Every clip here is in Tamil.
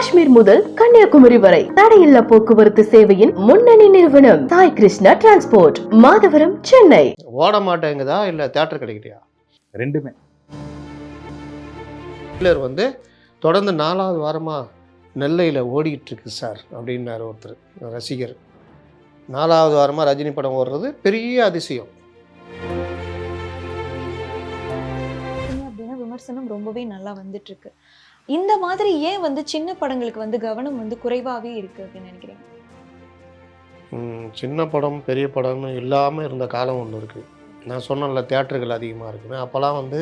காஷ்மீர் முதல் கன்னியாகுமரி வரை தடையில்லா போக்குவரத்து சேவையின் முன்னணி நிறுவனம் சாய் கிருஷ்ணா டிரான்ஸ்போர்ட் மாதவரம் சென்னை. ஓட மாட்டேங்குதா இல்லை தேட்டர் கிடைக்கலையா ரெண்டுமே. ட்ரெய்லர் வந்து தொடர்ந்து நாலாவது வாரமாக நெல்லையில் ஓடிக்கிட்டு இருக்கு சார் அப்படின்னாரு ஒருத்தர் ரசிகர். நாலாவது வாரமாக ரஜினி படம் ஓடுறது பெரிய அதிசயம். விமர்சனம் ரொம்பவே நல்லா வந்துட்டு இருக்கு இந்த மாதிரி ஏன் வந்து சின்ன படங்களுக்கு வந்து கவனம் வந்து குறைவாகவே இருக்குது அப்படின்னு நினைக்கிறீங்க? சின்ன படம் பெரிய படம்னு இல்லாமல் இருந்த காலம் ஒன்று இருக்குது நான் சொன்னல தேட்டர்கள் அதிகமாக இருக்குன்னு. அப்போல்லாம் வந்து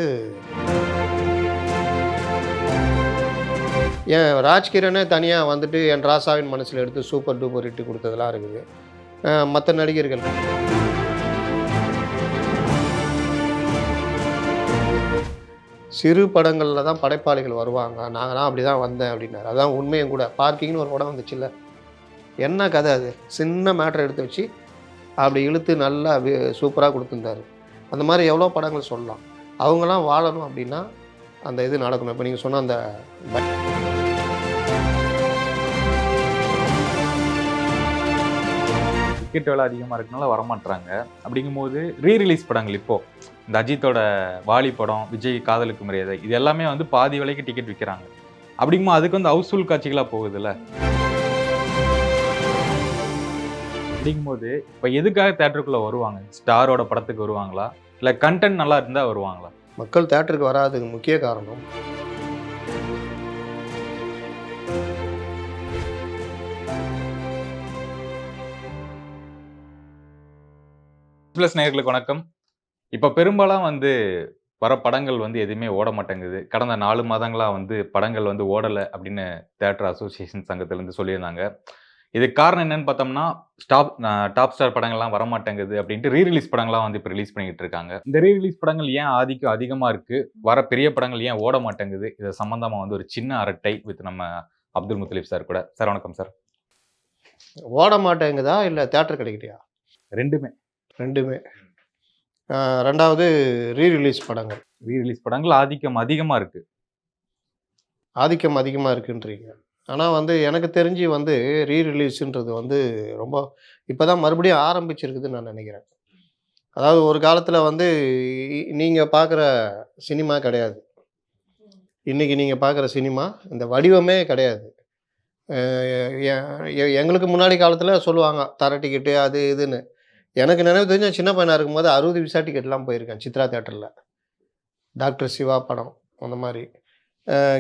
ஏன் ராஜ்கிரனே தனியாக வந்துட்டு என் ராசாவின் மனசில் எடுத்து சூப்பர் டூப்பர் இட்டு கொடுத்ததெல்லாம் இருக்குது. மற்ற நடிகர்கள் சிறு படங்களில் தான் படைப்பாளிகள் வருவாங்க. நாங்களாம் அப்படி தான் வந்தேன் அப்படின்னாரு. அதான் உண்மையும் கூட. பார்க்கிங்னு ஒரு படம் வந்துச்சுல்ல. என்ன கதை அது? சின்ன மேட்ரு எடுத்து வச்சு அப்படி இழுத்து நல்லா சூப்பராக கொடுத்துருந்தாரு. அந்த மாதிரி எவ்வளோ படங்கள் சொல்லலாம். அவங்களாம் வாழணும் அப்படின்னா அந்த இது நடக்கணும். இப்போ நீங்கள் சொன்ன அந்த டிக்கெட் விலை அதிகமாக இருக்கனால வரமாட்றாங்க. அப்படிங்கும்போது ரீ ரிலீஸ் படங்கள் இப்போ. இந்த அஜித்தோட வாலி படம் விஜய் காதலுக்கு மரியாதை இது எல்லாமே வந்து பாதி விலைக்கு டிக்கெட் விற்கிறாங்க அப்படிங்கும்போது அதுக்கு வந்து ஹவுஸ்ஃபுல் காட்சிகளாக போகுதுல்ல? அப்படிங்கும்போது இப்போ எதுக்காக தேட்டருக்குள்ளே வருவாங்க? ஸ்டாரோட படத்துக்கு வருவாங்களா? இல்லை கண்டென்ட் நல்லா இருந்தால் வருவாங்களா? மக்கள் தேட்டருக்கு வராதுக்கு முக்கிய காரணம்? ப்ளஸ் நேயர்களுக்கு வணக்கம். இப்போ பெரும்பாலும் வந்து வர படங்கள் வந்து எதுவுமே ஓட மாட்டேங்குது. கடந்த நாலு மாதங்களாக வந்து படங்கள் வந்து ஓடலை அப்படின்னு தேட்டர் அசோசியேஷன் சங்கத்திலேருந்து சொல்லியிருந்தாங்க. இதுக்கு காரணம் என்னன்னு பார்த்தோம்னா ஸ்டாப் டாப் ஸ்டார் படங்கள்லாம் வர மாட்டேங்குது அப்படின்ட்டு ரீ ரிலீஸ் படங்கள்லாம் வந்து இப்போ ரிலீஸ் பண்ணிக்கிட்டு இருக்காங்க. இந்த ரீ ரிலீஸ் படங்கள் ஏன் ஆதிக்கம் அதிகமாக இருக்கு? வர பெரிய படங்கள் ஏன் ஓட மாட்டேங்குது? இது சம்பந்தமாக வந்து ஒரு சின்ன அரட்டை வித் நம்ம அப்துல் முத்தலீப் சார் கூட. சார் வணக்கம் சார். ஓட மாட்டேங்குதா? இல்லை தேட்டர் கிடைக்கலையா? ரெண்டுமே. ரெண்டுமே. ரெண்டாவது ரீ ரிலீஸ் படங்கள். ரீ ரிலீஸ் படங்கள் ஆதிக்கம் அதிகமாக இருக்கு. ஆதிக்கம் அதிகமாக இருக்குன்றீங்க. ஆனால் வந்து எனக்கு தெரிஞ்சு வந்து ரீ ரிலீஸுன்றது வந்து ரொம்ப இப்போ தான் மறுபடியும் ஆரம்பிச்சிருக்குதுன்னு நான் நினைக்கிறேன். அதாவது ஒரு காலத்தில் வந்து நீங்கள் பார்க்குற சினிமா கிடையாது. இன்றைக்கி நீங்கள் பார்க்குற சினிமா இந்த வடிவமே கிடையாது. எங்களுக்கு முன்னாடி காலத்தில் சொல்லுவாங்க தர டிக்கெட்டு அது இதுன்னு. எனக்கு நினைவு தெரிஞ்ச சின்ன பையனாக இருக்கும்போது அறுபது விசா டிக்கெட்லாம் போயிருக்கேன். சித்ரா தேட்டரில் டாக்டர் சிவா படம் அந்த மாதிரி.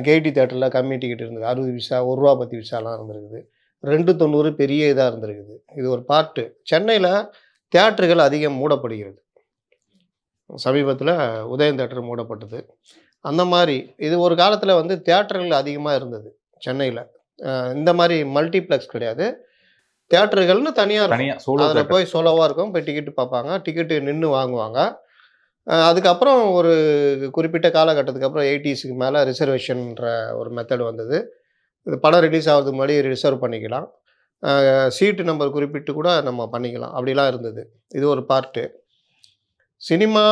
கேடி தேட்டரில் கம்மி டிக்கெட் இருந்தது. அறுபது விசா ஒரு ரூபா பத்து விசாலாம் இருந்திருக்குது. ரெண்டு தொண்ணூறு பெரிய இதாக இருந்திருக்குது. இது ஒரு பார்ட்டு சென்னையில் தேட்டர்கள் அதிகம் மூடப்படுகிறது. சமீபத்தில் உதயம் தேட்டர் மூடப்பட்டது. அந்த மாதிரி. இது ஒரு காலத்தில் வந்து தேட்டர்கள் அதிகமாக இருந்தது. சென்னையில். இந்த மாதிரி மல்டிப்ளெக்ஸ் கிடையாது. தியேட்டர்கள்னு தனியாக தனியா சோலோ அதில் போய் சோலோவாக இருக்கும் போய் டிக்கெட்டு பார்ப்பாங்க. டிக்கெட்டு நின்று வாங்குவாங்க. அதுக்கப்புறம் ஒரு குறிப்பிட்ட காலகட்டத்துக்கு அப்புறம் எயிட்டிஸுக்கு மேலே ரிசர்வேஷன்ற ஒரு மெத்தட் வந்தது. இது படம் ரிலீஸ் ஆகிறதுக்கு முன்னாடி ரிசர்வ் பண்ணிக்கலாம். சீட்டு நம்பர் குறிப்பிட்டு கூட நம்ம பண்ணிக்கலாம். அப்படிலாம் இருந்தது. இது ஒரு பார்ட்டு சினிமா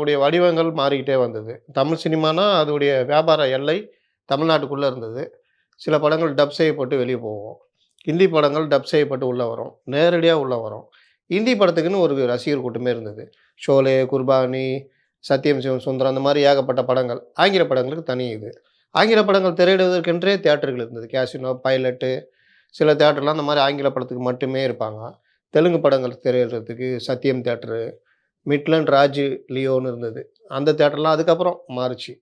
உடைய வடிவங்கள் மாறிக்கிட்டே வந்தது. தமிழ் சினிமானா அதோடைய வியாபார எல்லை தமிழ்நாட்டுக்குள்ளே இருந்தது. சில படங்கள் டப் செய்யப்பட்டு வெளியே போவோம் ஹிந்தி படங்கள் டப் செய்யப்பட்டு உள்ளே வரும். நேரடியாக உள்ளே வரும். ஹிந்தி படத்துக்குன்னு ஒரு ரசிகர் கூட்டமே இருந்தது. ஷோலே குர்பானி சத்யம் சிவம் சுந்தரம் அந்த மாதிரி ஏகப்பட்ட படங்கள். ஆங்கில படங்களுக்கு தனி இது. ஆங்கில படங்கள் திரையிடுவதற்கென்றே தேட்டர்கள் இருந்தது. கேசினோ பைலட்டு சில தேட்டர்லாம் அந்த மாதிரி ஆங்கில படத்துக்கு மட்டுமே இருப்பாங்க. தெலுங்கு படங்கள் திரையிடுறதுக்கு சத்யம் தேட்டரு மிட்லண்ட் ராஜ் லியோன்னு இருந்தது. அந்த தேட்டர்லாம் அதுக்கப்புறம் மாறுச்சு.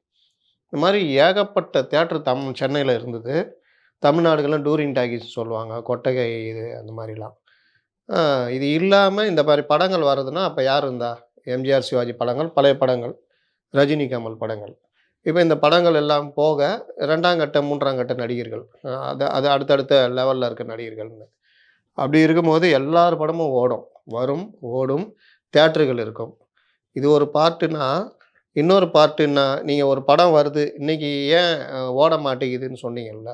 இந்த மாதிரி ஏகப்பட்ட தேட்டர் தம் சென்னையில் இருந்தது. தமிழ்நாடுகள்லாம் டூரிங் டாகிஸ் சொல்லுவாங்க கொட்டகை இது அந்த மாதிரிலாம். இது இல்லாமல் இந்த மாதிரி படங்கள் வர்றதுன்னா அப்போ யார் இருந்தா? எம்ஜிஆர் சிவாஜி படங்கள் பழைய படங்கள் ரஜினி கமல் படங்கள். இப்போ இந்த படங்கள் எல்லாம் போக ரெண்டாம் கட்ட மூன்றாம் கட்ட நடிகர்கள் அதை அது அது அடுத்தடுத்த லெவலில் இருக்க நடிகர்கள்னு. அப்படி இருக்கும்போது எல்லார் படமும் ஓடும் வரும் ஓடும் தேட்டர்கள் இருக்கும். இது ஒரு பார்ட்டுனா இன்னொரு பார்ட்டுன்னா நீங்கள் ஒரு படம் வருது இன்றைக்கி ஏன் ஓட மாட்டேங்குதுன்னு சொன்னீங்கல்ல?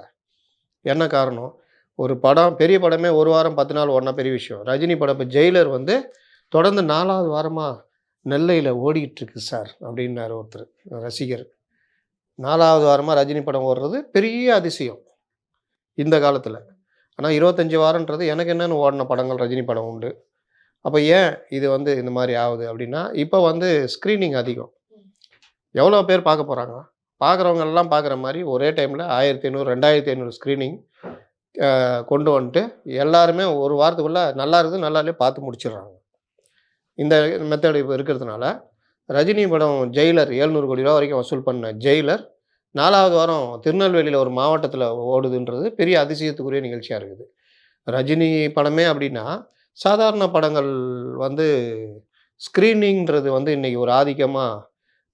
என்ன காரணம்? ஒரு படம் பெரிய படமே ஒரு வாரம் பத்து நாள் ஓடினா பெரிய விஷயம். ரஜினி படம் இப்போ ஜெயிலர் வந்து தொடர்ந்து நாலாவது வாரமாக நெல்லையில் ஓடிக்கிட்டுருக்கு சார் அப்படின்னாரு ஒருத்தர் ரசிகர். நாலாவது வாரமாக ரஜினி படம் ஓடுறது பெரிய அதிசயம் இந்த காலத்தில். ஆனால் இருபத்தஞ்சி வாரன்றது எனக்கு என்னென்னு ஓடின படங்கள் ரஜினி படம் உண்டு. அப்போ ஏன் இது வந்து இந்த மாதிரி ஆகுது அப்படின்னா இப்போ வந்து ஸ்க்ரீனிங் அதிகம். எவ்வளோ பேர் பார்க்க போகிறாங்க பார்க்குறவங்க எல்லாம் பார்க்குற மாதிரி ஒரே டைமில் ஆயிரத்தி ஐநூறு ரெண்டாயிரத்தி ஐநூறு ஸ்க்ரீனிங் கொண்டு வந்துட்டு எல்லாருமே ஒரு வாரத்துக்குள்ளே நல்லா இருக்குது நல்லாலே பார்த்து முடிச்சிடுறாங்க. இந்த மெத்தடு இப்போ இருக்கிறதுனால ரஜினி படம் ஜெயிலர் ஏழ்நூறு கோடி ரூபா வரைக்கும் வசூல் பண்ண ஜெயிலர் நாலாவது வாரம் திருநெல்வேலியில் ஒரு மாவட்டத்தில் ஓடுதுன்றது பெரிய அதிசயத்துக்குரிய நிகழ்ச்சியாக இருக்குது. ரஜினி படமே அப்படின்னா சாதாரண படங்கள் வந்து ஸ்க்ரீனிங்கிறது வந்து இன்றைக்கி ஒரு ஆதிக்கமாக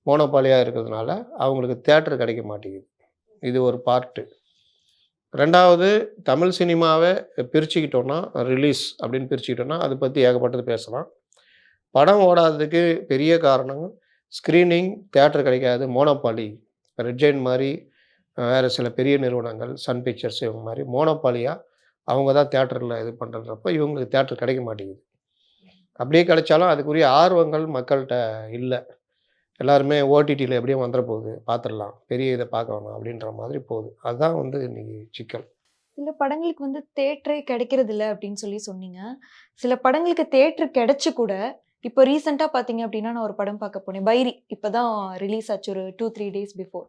மோனோபாலியாக இருக்கிறதுனால அவங்களுக்கு தேட்டர் கிடைக்க மாட்டேங்குது. இது ஒரு பார்ட்டு. ரெண்டாவது தமிழ் சினிமாவை பிரிச்சுக்கிட்டோன்னா ரிலீஸ் அப்படின்னு பிரிச்சுக்கிட்டோன்னா அதை பற்றி ஏகப்பட்டது பேசலாம். படம் ஓடாததுக்கு பெரிய காரணம் ஸ்க்ரீனிங் தேட்டர் கிடைக்காது மோனோபாலி. ரெட்ஜைன் மாதிரி வேறு சில பெரிய நிறுவனங்கள் சன் பிக்சர்ஸ் இவங்க மாதிரி மோனோபாலியாக அவங்க தான் தேட்டரில் இது பண்ணுறப்ப இவங்களுக்கு தேட்டர் கிடைக்க மாட்டேங்குது. அப்படியே கிடைச்சாலும் அதுக்குரிய ஆர்வங்கள் மக்கள்கிட்ட இல்லை. எல்லாருமே ஓடிடியில் எப்படியும் வந்துட போகுது. பார்த்துடலாம் பெரிய இதை பார்க்க வேணாம் அப்படின்ற மாதிரி போகுது. அதுதான் வந்து இன்னைக்கு சிக்கல். சில படங்களுக்கு வந்து தேட்டரே கிடைக்கிறது இல்லை அப்படின்னு சொல்லி சொன்னீங்க. சில படங்களுக்கு தேட்டர் கிடைச்சு கூட இப்போ ரீசெண்டாக பார்த்தீங்க அப்படின்னா நான் ஒரு படம் பார்க்க போனேன். பைரி. இப்போ தான் ரிலீஸ் ஆச்சு ஒரு two three days before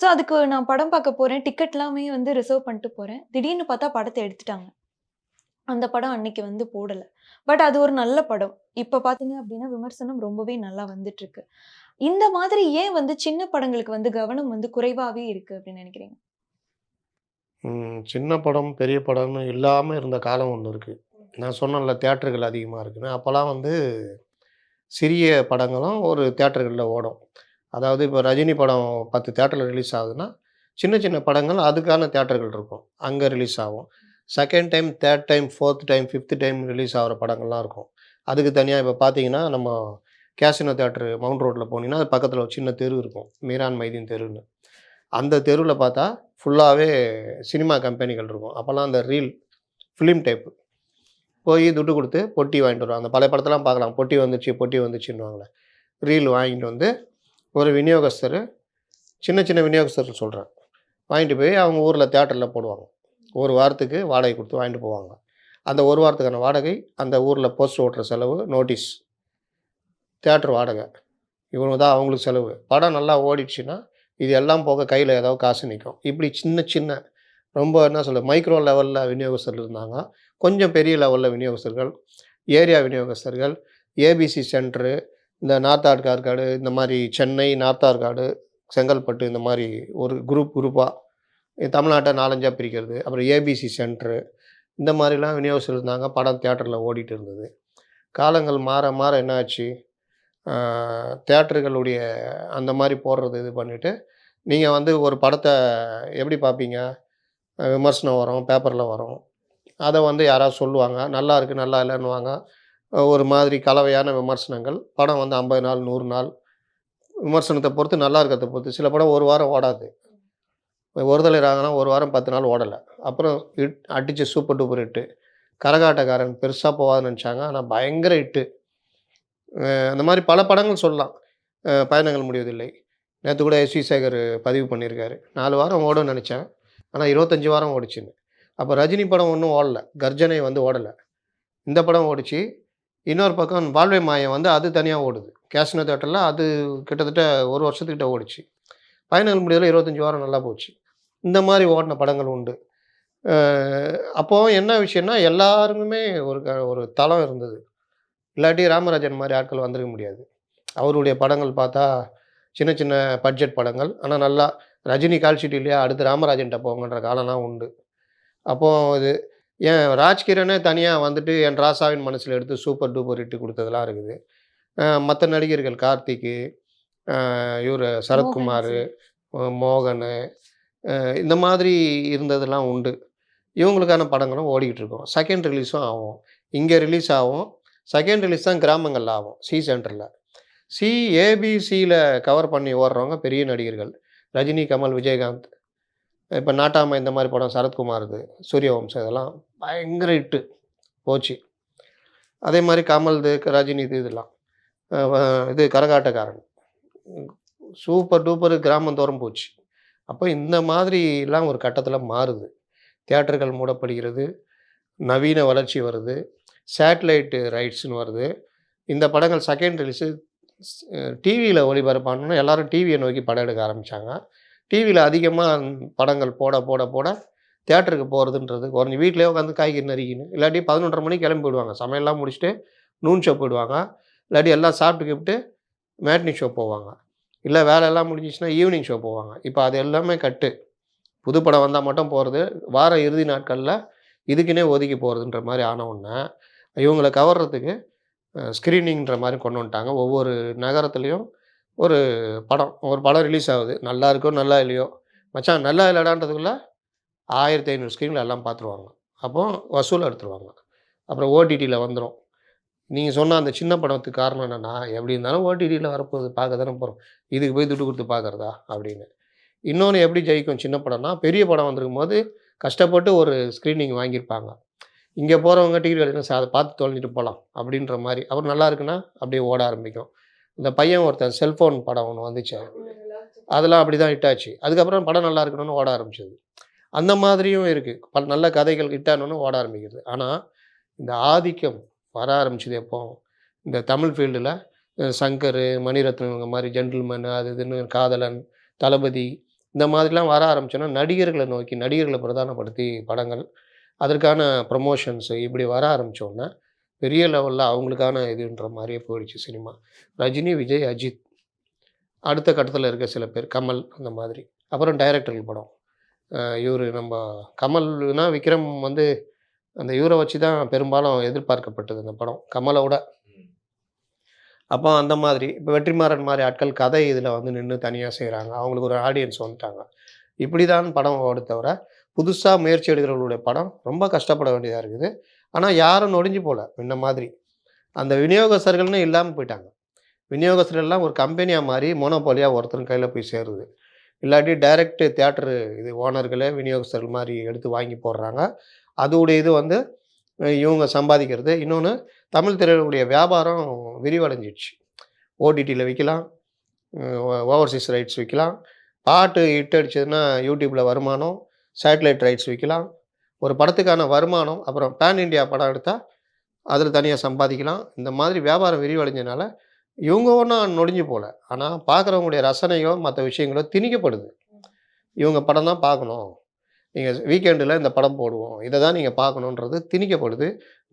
so அதுக்கு நான் படம் பார்க்க போகிறேன் டிக்கெட் எல்லாமே வந்து ரிசர்வ் பண்ணிட்டு போகிறேன் திடீர்னு பார்த்தா படத்தை எடுத்துட்டாங்க. அந்த படம் அன்னைக்கு வந்து போடலை. பட் அது ஒரு நல்ல படம். இப்போ பார்த்தீங்க அப்படின்னா விமர்சனம் ரொம்பவே நல்லா வந்துட்டுருக்கு இந்த மாதிரி ஏன் வந்து சின்ன படங்களுக்கு வந்து கவனம் வந்து குறைவாகவே இருக்கு அப்படின்னு நினைக்கிறீங்க? சின்ன படம் பெரிய படம்னு இல்லாமல் இருந்த காலம் ஒன்று இருக்குது நான் சொன்னேன்ல தேட்டர்கள் அதிகமாக இருக்குன்னு. அப்போல்லாம் வந்து சிறிய படங்களும் ஒரு தேட்டர்களில் ஓடும். அதாவது இப்போ ரஜினி படம் பத்து தேட்டரில் ரிலீஸ் ஆகுதுன்னா சின்ன சின்ன படங்கள் அதுக்கான தேட்டர்கள் இருக்கும். அங்கே ரிலீஸ் ஆகும். Second time third time fourth time fifth time release ஆகிற படங்கள்லாம் இருக்கும். அதுக்கு தனியாக இப்போ பார்த்தீங்கன்னா நம்ம கேசினோ தேட்டரு மவுண்ட் ரோட்டில் போனீங்கன்னா அது பக்கத்தில் ஒரு சின்ன தெரு இருக்கும். மீரான் மைதீன் தெருன்னு. அந்த தெருவில் பார்த்தா ஃபுல்லாகவே சினிமா கம்பெனிகள் இருக்கும். அப்போல்லாம் அந்த ரீல் ஃபிலிம் டைப்பு போய் துட்டு கொடுத்து பொட்டி வாங்கிட்டு வருவாங்க. அந்த பழைய படத்தெல்லாம் பார்க்கலாம். பொட்டி வந்துச்சு பொட்டி வந்துச்சுன்னுவாங்களே. ரீல் வாங்கிட்டு வந்து ஒரு விநியோகஸ்தர் சின்ன சின்ன விநியோகஸ்தர் சொல்கிறேன் வாங்கிட்டு போய் அவங்க ஊரில் தேட்டரில் போடுவாங்க. ஒரு வாரத்துக்கு வாடகை கொடுத்து வாங்கிட்டு போவாங்க. அந்த ஒரு வாரத்துக்கான வாடகை அந்த ஊரில் போஸ்ட் ஓட்டுற செலவு நோட்டீஸ் தேட்டர் வாடகை. இவங்க தான் அவங்களுக்கு செலவு. படம் நல்லா ஓடிடுச்சுன்னா இது எல்லாம் போக கையில் ஏதாவது காசு நிற்கும் இப்படி சின்ன சின்ன ரொம்ப என்ன சொல்ல மைக்ரோ லெவலில் விநியோகஸ்தர்கள் இருந்தாங்க. கொஞ்சம் பெரிய லெவலில் விநியோகஸ்தர்கள் ஏரியா விநியோகஸ்தர்கள் ஏபிசி சென்டரு இந்த நார்த் ஆர்காடு இந்த மாதிரி சென்னை நார்த் ஆர்காடு செங்கல்பட்டு இந்த மாதிரி ஒரு குரூப் குரூப்பாக தமிழ்நாட்டை நாலஞ்சாக பிரிக்கிறது. அப்புறம் ஏபிசி சென்ட்ரு இந்த மாதிரிலாம் விநியோகஸ்தர் இருந்தாங்க. படம் தேட்டரில் ஓடிட்டு இருந்தது. காலங்கள் மாற மாற என்னாச்சு தேட்டர்களுடைய அந்த மாதிரி போடுறது இது பண்ணிவிட்டு நீங்கள் வந்து ஒரு படத்தை எப்படி பார்ப்பீங்க? விமர்சனம் வரும் பேப்பரில் வரும். அதை வந்து யாராவது சொல்லுவாங்க நல்லா இருக்குது நல்லா இல்லைன்னுவாங்க. ஒரு மாதிரி கலவையான விமர்சனங்கள். படம் வந்து ஐம்பது நாள் நூறு நாள். விமர்சனத்தை பொறுத்து நல்லா இருக்கிறத பொறுத்து. சில படம் ஒரு வாரம் ஓடாது. ஒரு தலை ராகனா ஒரு வாரம் பத்து நாள் ஓடலை. அப்புறம் இட் அடித்து சூப்பர் டூப்பர் ஹிட்டு. கரகாட்டக்காரன் பெருசாக போகாதுன்னு நினச்சாங்க. ஆனால் பயங்கர ஹிட்டு. அந்த மாதிரி பல படங்கள் சொல்லலாம். பயணங்கள் முடிவதில்லை. நேற்று கூட எஸ். வி சேகர் பதிவு பண்ணியிருக்காரு. நாலு வாரம் ஓடும்னு நினச்சேன். ஆனால் இருபத்தஞ்சி வாரம் ஓடிச்சுன்னு. அப்போ ரஜினி படம் ஒன்றும் ஓடலை. கர்ஜனை வந்து ஓடலை. இந்த படம் ஓடிச்சு. இன்னொரு பக்கம் வாழ்வை மாயம் வந்து அது தனியாக ஓடுது. கேஷ்னோ தேட்டரில் அது கிட்டத்தட்ட ஒரு வருஷத்துக்கிட்ட ஓடிச்சு. பயணங்கள் முடியல இருபத்தஞ்சி வாரம் நல்லா போச்சு. இந்த மாதிரி ஓடின படங்கள் உண்டு. அப்போது அப்போ என்ன விஷயம்னா எல்லாருக்குமே ஒரு க ஒரு தளம் இருந்தது. இல்லாட்டி ராமராஜன் மாதிரி ஆட்கள் வந்திருக்க முடியாது. அவருடைய படங்கள் பார்த்தா சின்ன சின்ன பட்ஜெட் படங்கள். ஆனால் நல்லா ரஜினி கால்ஷீட் இல்லையா? அடுத்து ராமராஜன்ட்ட போங்கன்ற காலம்லாம் உண்டு. அப்போ இது ஏன் ராஜ்கிரனே தனியாக வந்துட்டு என் ராசாவின் மனசில் எடுத்து சூப்பர் டூப்பர் இட்டு கொடுத்ததெல்லாம் இருக்குது. மற்ற நடிகர்கள் கார்த்திக்கு இவர் சரத்குமார் மோகன் இந்த மாதிரி இருந்ததெல்லாம் உண்டு. இவங்களுக்கான படங்களும் ஓடிக்கிட்டு இருக்கும். செகண்ட் ரிலீஸும் ஆகும். இங்கே ரிலீஸ் ஆகும். செகண்ட் ரிலீஸ் தான் கிராமங்களில் ஆகும். சி சென்டரில் சி ஏபிசியில் கவர் பண்ணி ஓடுறவங்க பெரிய நடிகர்கள். ரஜினி கமல் விஜயகாந்த். இப்போ நாட்டாமை இந்த மாதிரி படம் சரத்குமாருக்கு சூரியவம்சம் இதெல்லாம் பயங்கர இட்டு போச்சு. அதே மாதிரி கமல்து ரஜினி இது இதெல்லாம். இது கரகாட்டக்காரன். சூப்பர் டூப்பர் கிராமந்தோறும் போச்சு. அப்போ இந்த மாதிரிலாம் ஒரு கட்டத்தில் மாறுது. தியேட்டர்கள் மூடப்படுகிறது. நவீன வளர்ச்சி வருது. சேட்டலைட்டு ரைட்ஸ்னு வருது. இந்த படங்கள் செகண்ட் ரிலீஸு டிவியில் ஒளிபரப்பானோன்னா எல்லாரும் டிவியை நோக்கி படம் எடுக்க ஆரம்பித்தாங்க டிவியில் அதிகமாக படங்கள் போட போட போட தேட்டருக்கு போகிறதுன்றது குறைஞ்சி வீட்டிலே உட்காந்து காய்கறி நறுக்கின்னு இல்லாட்டி பதினொன்றரை மணிக்கு கிளம்பி போயிடுவாங்க. சமையல்லாம் முடிச்சுட்டு நூன் ஷோ போயிடுவாங்க. இல்லாட்டி எல்லாம் சாப்பிட்டு கிப்ட்டு மேட்னி ஷோ போவாங்க. இல்லை வேலையெல்லாம் முடிஞ்சிச்சுன்னா ஈவினிங் ஷோ போவாங்க. இப்போ அது எல்லாமே கட்டு. புது படம் வந்தால் மட்டும் போகிறது. வார இறுதி நாட்களில் இதுக்குன்னே ஒதுக்கி போகிறதுன்ற மாதிரி ஆன உடனே இவங்களை கவர்றதுக்கு ஸ்க்ரீனிங்கிற மாதிரி கொண்டு வந்துட்டாங்க. ஒவ்வொரு நகரத்துலேயும் ஒரு படம் ஒரு படம் ரிலீஸ் ஆகுது. நல்லா இருக்கோ நல்லா இல்லையோ? மச்சான் நல்லா இல்லைடான்றதுக்குள்ளே ஆயிரத்தி ஐநூறு ஸ்க்ரீனில் எல்லாம் பார்த்துருவாங்க அப்போ வசூல் எடுத்துருவாங்க. அப்புறம் ஓடிடியில் வந்துடும் நீங்கள் சொன்ன அந்த சின்ன படத்துக்கு காரணம் என்னென்னா எப்படி இருந்தாலும் ஓடிடியில் வரப்போகுது பார்க்க தானே போகிறோம் இதுக்கு போய் துட்டு கொடுத்து பார்க்குறதா? அப்படின்னு. இன்னொன்று எப்படி ஜெயிக்கும் சின்ன படம்னா பெரிய படம் வந்திருக்கும் போது கஷ்டப்பட்டு ஒரு ஸ்க்ரீனிங் வாங்கியிருப்பாங்க. இங்கே போகிறவங்க டிக்கெட் கிடைக்கணும் சார் அதை பார்த்து தொலைஞ்சிட்டு போகலாம் அப்படின்ற மாதிரி. அப்புறம் நல்லா இருக்குன்னா அப்படியே ஓட ஆரம்பிக்கும். இந்த பையன் ஒருத்தன் செல்ஃபோன் படம் ஒன்று வந்துச்சு. அதெல்லாம் அப்படி தான் ஹிட் ஆச்சு அதுக்கப்புறம் படம் நல்லா இருக்கணும்னு ஓட ஆரம்பிச்சது. அந்த மாதிரியும் இருக்குது பல நல்ல கதைகள் ஹிட் ஆனோன்னு ஓட ஆரம்பிக்கிறது. ஆனால் இந்த ஆதிக்கம் வர ஆரம்பிச்சது எப்போ? இந்த தமிழ் ஃபீல்டில் சங்கர் மணிரத்னம் இவங்க மாதிரி ஜென்டில்மேன் அது இதுன்னு காதலன் தளபதி இந்த மாதிரிலாம் வர ஆரம்பிச்சோன்னா நடிகர்களை நோக்கி நடிகர்களை பிரதானப்படுத்தி படங்கள் அதற்கான ப்ரமோஷன்ஸு இப்படி வர ஆரம்பித்தோன்னே பெரிய லெவலில் அவங்களுக்கான இதுன்ற மாதிரியே போயிடுச்சு சினிமா. ரஜினி விஜய் அஜித். அடுத்த கட்டத்தில் இருக்க சில பேர் கமல் அந்த மாதிரி. அப்புறம் டைரக்டர்கள் படம். இவர் நம்ம கமல்னா விக்ரம் வந்து அந்த இவரை வச்சு தான் பெரும்பாலும் எதிர்பார்க்கப்பட்டது அந்த படம். கமலை விட. அப்போ அந்த மாதிரி இப்போ வெற்றிமாறன் மாதிரி ஆட்கள் கதை இதில் வந்து நின்று தனியாக செய்கிறாங்க அவங்களுக்கு ஒரு ஆடியன்ஸ் வந்துட்டாங்க. இப்படி தான் படம் ஓட தவிர புதுசாக முயற்சி எடுக்கிறவங்களுடைய படம் ரொம்ப கஷ்டப்பட வேண்டியதாக இருக்குது. ஆனால் யாரும் நொடிஞ்சு போகல முன்ன மாதிரி. அந்த விநியோகஸ்தர்கள்னு இல்லாமல் போயிட்டாங்க. விநியோகஸ்தர்கள் எல்லாம் ஒரு கம்பெனியாக மாறி மோனோபோலியாக ஒருத்தர் கையில் போய் சேருது. இல்லாட்டி டைரக்ட் தியேட்டரு இது ஓனர்களே விநியோகஸ்தர்கள் மாதிரி எடுத்து வாங்கி போடுறாங்க. அதோடைய இது வந்து இவங்க சம்பாதிக்கிறது. இன்னொன்று தமிழ் திரையுடைய வியாபாரம் விரிவடைஞ்சிடுச்சு. ஓடிடியில் விற்கலாம் ஓவர்சீஸ் ரைட்ஸ் விற்கலாம் பாட்டு ஹிட் அடிச்சதுன்னா யூடியூப்பில் வருமானம் சேட்டலைட் ரைட்ஸ் விற்கலாம் ஒரு படத்துக்கான வருமானம் அப்புறம் பேன் இண்டியா படம் எடுத்தால் அதில் தனியாக சம்பாதிக்கலாம். இந்த மாதிரி வியாபாரம் விரிவடைஞ்சனால இவங்க ஒன்றும் நொடிஞ்சு போகல ஆனால் பார்க்குறவங்களுடைய ரசனையோ மற்ற விஷயங்களோ திணிக்கப்படுது. இவங்க படம் தான் பார்க்கணும் நீங்கள் வீக்கெண்டில் இந்த படம் போடுவோம். இதை தான் நீங்கள் பார்க்கணுன்றது திணிக்கப்படுது.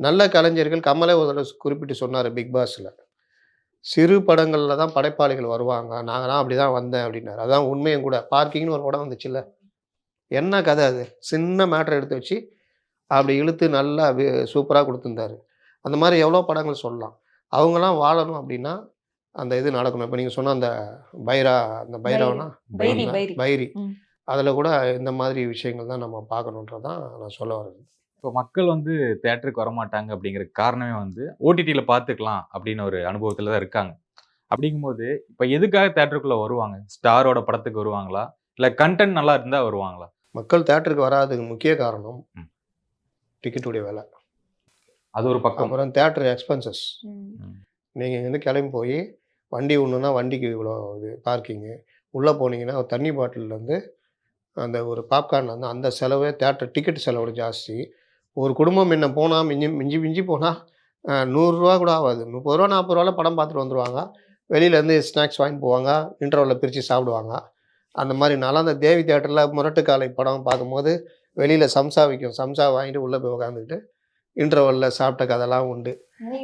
நல்ல கலைஞர்கள் கமலே ஒரு தடவை குறிப்பிட்டு சொன்னார் பிக் பாஸில் சிறு படங்களில் தான் படைப்பாளிகள் வருவாங்க. நாங்களாம் அப்படி தான் வந்தேன் அப்படின்னாரு. அதான் உண்மையும் கூட. பார்க்கிங்னு ஒரு படம் வந்துச்சுல்ல. என்ன கதை அது? சின்ன மேட்ரை எடுத்து வச்சு அப்படி இழுத்து நல்லா சூப்பராக கொடுத்துருந்தாரு. அந்த மாதிரி எவ்வளோ படங்கள் சொல்லலாம். அவங்களாம் வாழணும் அப்படின்னா அந்த இது நடக்கணும். இப்போ நீங்கள் சொன்ன அந்த பைரா அந்த பைரவனா? பைரி. அதில் கூட இந்த மாதிரி விஷயங்கள் தான் நம்ம பார்க்கணுன்றதான் நான் சொல்ல வரது இப்போ மக்கள் வந்து தேட்டருக்கு வரமாட்டாங்க அப்படிங்கிற காரணமே வந்து ஓடிடியில் பார்த்துக்கலாம் அப்படின்னு ஒரு அனுபவத்தில் தான் இருக்காங்க. அப்படிங்கும்போது இப்போ எதுக்காக தேட்டருக்குள்ளே வருவாங்க? ஸ்டாரோட படத்துக்கு வருவாங்களா? இல்லை கண்டென்ட் நல்லா இருந்தால் வருவாங்களா? மக்கள் தேட்டருக்கு வராததுக்கு முக்கிய காரணம். டிக்கெட்டுடைய விலை. அது ஒரு பக்கம். அப்புறம் தேட்டர் எக்ஸ்பென்சஸ். நீங்கள் இங்கேருந்து கிளம்பி போய் வண்டி ஒன்றுனா வண்டிக்கு இவ்வளோ இது பார்க்கிங்கு உள்ளே போனீங்கன்னா ஒரு தண்ணி பாட்டில்லேருந்து அந்த ஒரு பாப்கார்ன்லேருந்து அந்த செலவே தேட்டர் டிக்கெட் செலவோட ஜாஸ்தி. ஒரு குடும்பம் முன்ன போனால் மிஞ்சி மிஞ்சி மிஞ்சி போனால் நூறுரூவா கூட ஆகாது முப்பது ரூபா நாற்பது ரூபாவில் படம் பார்த்துட்டு வந்துடுவாங்க வெளியிலேருந்து ஸ்நாக்ஸ் வாங்கி போவாங்க. இன்டர்வலில் பிரித்து சாப்பிடுவாங்க. அந்த மாதிரி நான்லாம் அந்த தேவி தேட்டரில் முரட்டுக்காலை படம் பார்க்கும்போது வெளியில் சம்சா விற்கும் சம்சா வாங்கிட்டு உள்ளே போய் உட்காந்துக்கிட்டு இன்டர்வலில் சாப்பிட்ட கதைலாம் உண்டு.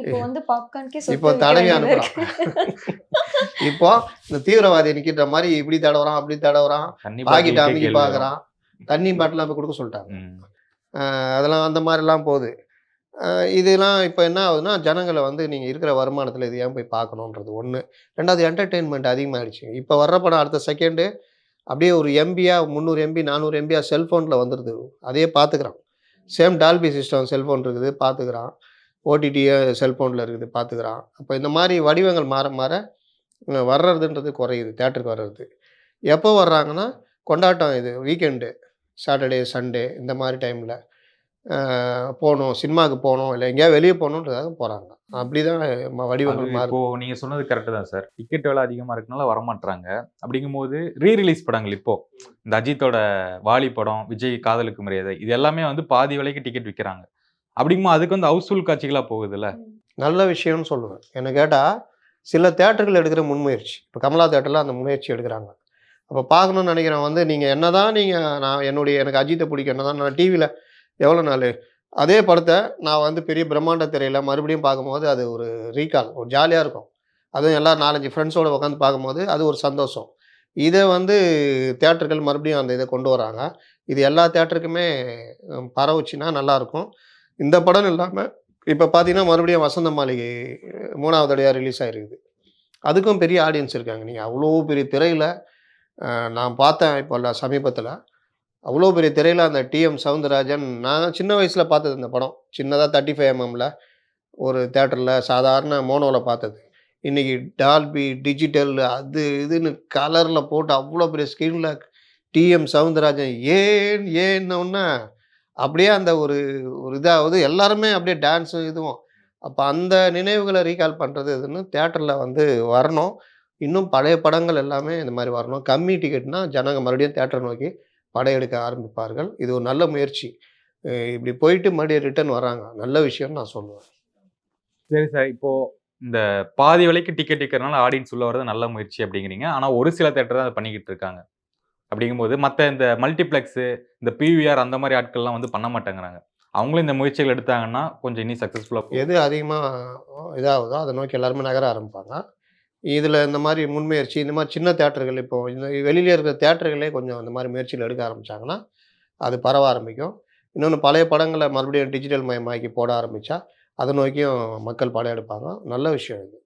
இப்போ வந்து பாப்கார்ன்கே இப்போ தடவி அனுப்புறான். இப்போ இந்த தீவிரவாதி நிக்கிற மாதிரி இப்படி தடவுறான் அப்படி தடவுறான். தண்ணி பாக்கெட் பாட்டிலுக்கே அமைக்கி. பார்க்குறான் தண்ணி பாட்டில் போய் கொடுக்க சொல்லிட்டாங்க. அதெல்லாம் அந்த மாதிரிலாம் போகுது. இதெல்லாம் இப்போ என்ன ஆகுதுன்னா ஜனங்களை வந்து நீங்கள் இருக்கிற வருமானத்தில் இது ஏன் போய் பார்க்கணுன்றது ஒன்று ரெண்டாவது என்டர்டெயின்மெண்ட் அதிகமாகிடுச்சு இப்போ வர்ற படம் அடுத்த செகண்டு அப்படியே ஒரு எம்பியா முந்நூறு எம்பி நானூறு எம்பியா செல்ஃபோனில் வந்துடுது அதையே பார்த்துக்கிறான். சேம் டால்பி சிஸ்டம் செல்ஃபோன் இருக்குது பார்த்துக்கிறான். ஓடிடியே செல்ஃபோனில் இருக்குது பார்த்துக்கிறான். அப்போ இந்த மாதிரி வடிவங்கள் மாற மாற வர்றதுன்றது குறையுது தேட்டருக்கு வர்றது. எப்போ வர்றாங்கன்னா கொண்டாட்டம் இது வீக்கெண்டு சாட்டர்டே சண்டே இந்த மாதிரி டைமில் போகணும் சினிமாவுக்கு போகணும் இல்லை எங்கேயாவது வெளியே போகணுன்றதுக்காக போகிறாங்க அப்படி தான் அது வடிவங்கள் இப்போ நீங்க சொன்னது கரெக்ட் தான் சார் டிக்கெட் விலை அதிகமா இருக்கனால வரமாட்றாங்க. அப்படிங்கும்போது ரீ ரிலீஸ் படங்கள் இப்போ இந்த அஜித்தோட வாலி படம் விஜய் காதலுக்கு மரியாதை இது எல்லாமே வந்து பாதி விலைக்கு டிக்கெட் விற்கிறாங்க அப்படிங்கும்போது அதுக்கு வந்து ஹவுஸ்ஃபுல் காட்சிகளா போகுதுல்ல? நல்ல விஷயம்னு சொல்லுவேன். என்ன கேட்டால் சில தேட்டர்கள் எடுக்கிற முன்முயற்சி இப்போ கமலா தேட்டரில் அந்த முயற்சி எடுக்கிறாங்க. அப்போ பார்க்கணும்னு நினைக்கிறேன் வந்து நீங்கள் என்ன தான் நீங்கள் நான் என்னுடைய எனக்கு அஜித்தை பிடிக்கும் என்ன தான் நான் டிவியில் எவ்வளோ நாள்? அதே படத்தை நான் வந்து பெரிய பிரம்மாண்ட திரையில் மறுபடியும் பார்க்கும்போது அது ஒரு ரீகால் ஒரு ஜாலியாக இருக்கும். அதுவும் எல்லாம் நாலஞ்சு ஃப்ரெண்ட்ஸோடு உட்காந்து பார்க்கும்போது அது ஒரு சந்தோஷம். இதை வந்து தேட்டர்கள் மறுபடியும் அந்த இதை கொண்டு வராங்க. இது எல்லா தேட்டருக்குமே பரவுச்சுன்னா நல்லாயிருக்கும் இந்த படம் இல்லாமல் இப்போ பார்த்தீங்கன்னா மறுபடியும் வசந்த மாளிகை மூணாவது அடையாக ரிலீஸ் ஆகிருக்குது அதுக்கும் பெரிய ஆடியன்ஸ் இருக்காங்க. நீங்கள் அவ்வளோ பெரிய திரையில் நான் பார்த்தேன் இப்போ சமீபத்தில். அவ்வளோ பெரிய திரையில் அந்த டிஎம் சவுந்தரராஜன் நான் சின்ன வயசில் பார்த்தது இந்த படம். சின்னதாக தேர்ட்டி ஃபைவ் எம்எம்ல ஒரு தேட்டரில் சாதாரண மோனோவில் பார்த்தது. இன்றைக்கி டால்பி டிஜிட்டல் அது இதுன்னு கலரில் போட்டு அவ்வளோ பெரிய ஸ்க்ரீனில் டிஎம் சவுந்தரராஜன் ஏன் ஏன்னொன்னா அப்படியே அந்த ஒரு ஒரு இதாகுது எல்லாருமே அப்படியே டான்ஸும் இதுவும். அப்போ அந்த நினைவுகளை ரீகால் பண்ணுறது இதுன்னு தேட்டரில் வந்து வரணும். இன்னும் பழைய படங்கள் எல்லாமே இந்த மாதிரி வரணும். கம்மி டிக்கெட்னா ஜனங்க மறுபடியும் தேட்டரை நோக்கி படையெடுக்க ஆரம்பிப்பார்கள். இது ஒரு நல்ல முயற்சி. இப்படி போயிட்டு மறுபடியும் ரிட்டர்ன் வராங்க. நல்ல விஷயம்னு நான் சொல்லுவேன். சரி சார். இப்போ இந்த பாதி விலைக்கு டிக்கெட் விற்கிறனால ஆடியன்ஸ் உள்ள வரது நல்ல முயற்சி அப்படிங்கிறீங்க. ஆனா ஒரு சில தேட்டர் தான் அதை பண்ணிக்கிட்டு இருக்காங்க. அப்படிங்கும்போது மற்ற இந்த மல்டிப்ளெக்ஸு இந்த பிவிஆர் அந்த மாதிரி ஆட்கள்லாம் வந்து பண்ண மாட்டேங்கிறாங்க. அவங்களும் இந்த முயற்சிகள் எடுத்தாங்கன்னா கொஞ்சம் இன்னும் சக்ஸஸ்ஃபுல்லாக எது அதிகமாக இதாகுதோ அதை நோக்கி எல்லாருமே நகர ஆரம்பிப்பாங்க. இதில் இந்த மாதிரி முன்முயற்சி இந்த மாதிரி சின்ன தேட்டர்கள் இப்போ இந்த வெளியில இருக்கிற தேட்டர்களே கொஞ்சம் இந்த மாதிரி முயற்சிகள் எடுக்க ஆரம்பிச்சாங்கன்னா அது பரவ ஆரம்பிக்கும். இன்னொன்று பழைய படங்களை மறுபடியும் டிஜிட்டல் மயமாக்கி போட ஆரம்பித்தா அதை நோக்கியும் மக்கள் படையெடுப்பாங்க நல்ல விஷயம் இது.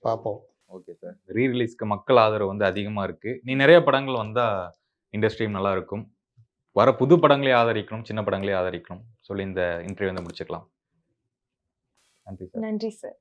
பார்ப்போம். Okay sir. ரீ ரிலீஸ்க்கு மக்கள் ஆதரவு வந்து அதிகமா இருக்கு. நீ நிறைய படங்கள் வந்தா இண்டஸ்ட்ரியும் நல்லா இருக்கும். வர புது படங்களே ஆதரிக்கணும் சின்ன படங்களே ஆதரிக்கணும். சொல்லி இந்த இன்டர்வியூ வந்து முடிச்சுக்கலாம். நன்றி சார். நன்றி சார்.